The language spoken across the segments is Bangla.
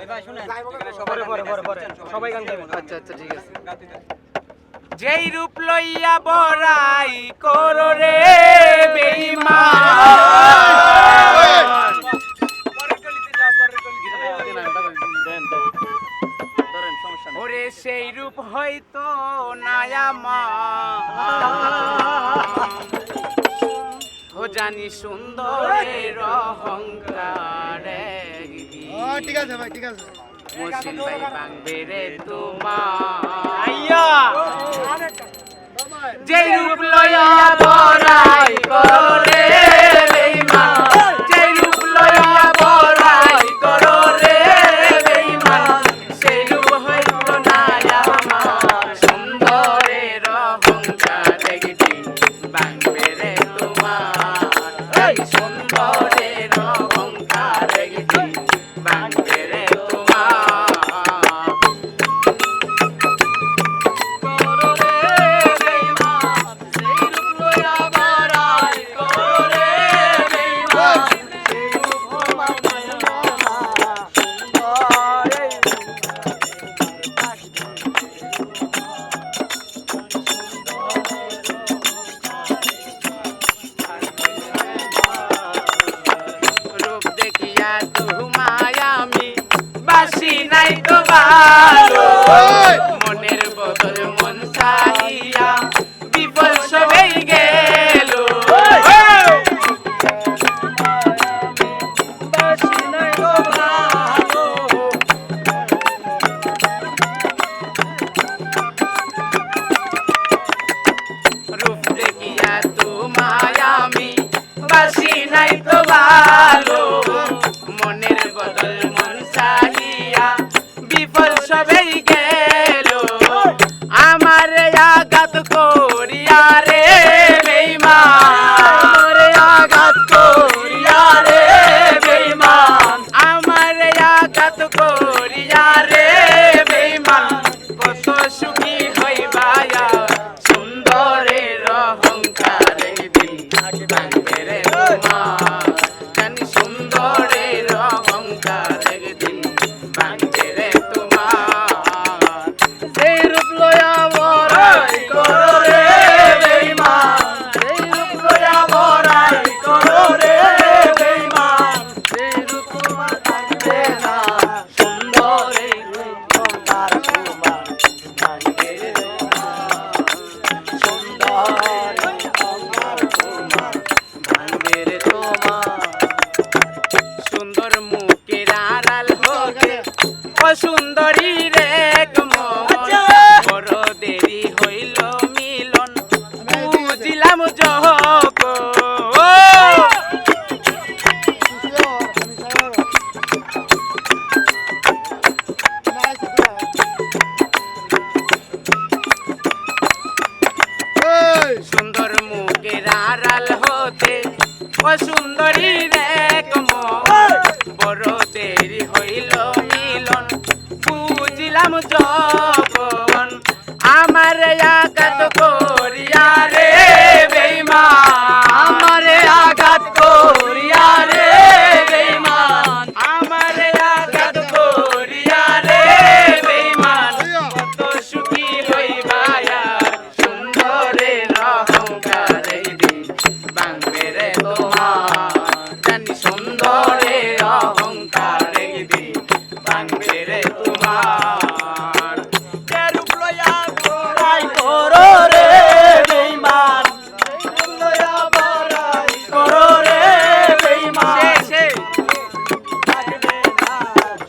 এই ভাই শুনেন। পরে পরে পরে সবাই গান গাইবেন। আচ্ছা আচ্ছা ঠিক আছে। যেই রূপ লইয়া বড়াই করো রে বেঈমান ওরে সেই রূপ হয়তো নায়ামা ও জানি সুন্দরের অহংকার। ঠিক আছে ভাই ঠিক আছে। মুসিন ভাই বাংবে রে তোমার। যে রূপ লইয়া ভালো মনের বদল মন চাহিয়া অসুন্দরী রে বড় দেরি হইল মিলন। বুঝিলাম জহক। সুন্দর মুখের আড়াল হতে অসুন্দরী রে বুঝিলাম যখন করো রে বড়াই করো রে বেঈমান।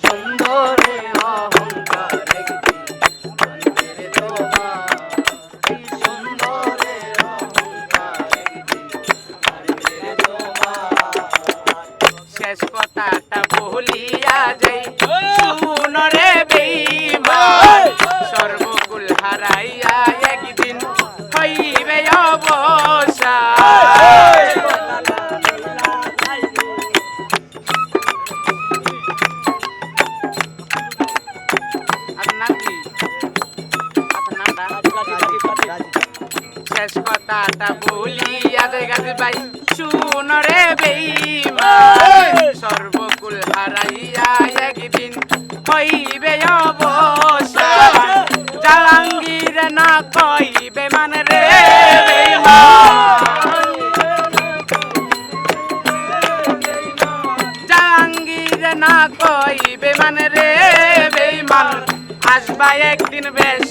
সুন্দরে অহংকারে দিন বাংবে রে তোমার এই সুন্দরে কুল হারাইয়া একদিন হইবে শেষ কথাটা বলি আজের কাছে ভাই শুনরে বেইমা সর্বকুল হারাইয়া একদিন হইবে অবস কই বেমান রে জাহাঙ্গীর না কই বেমান রে বেমান আসবা একদিন বেশ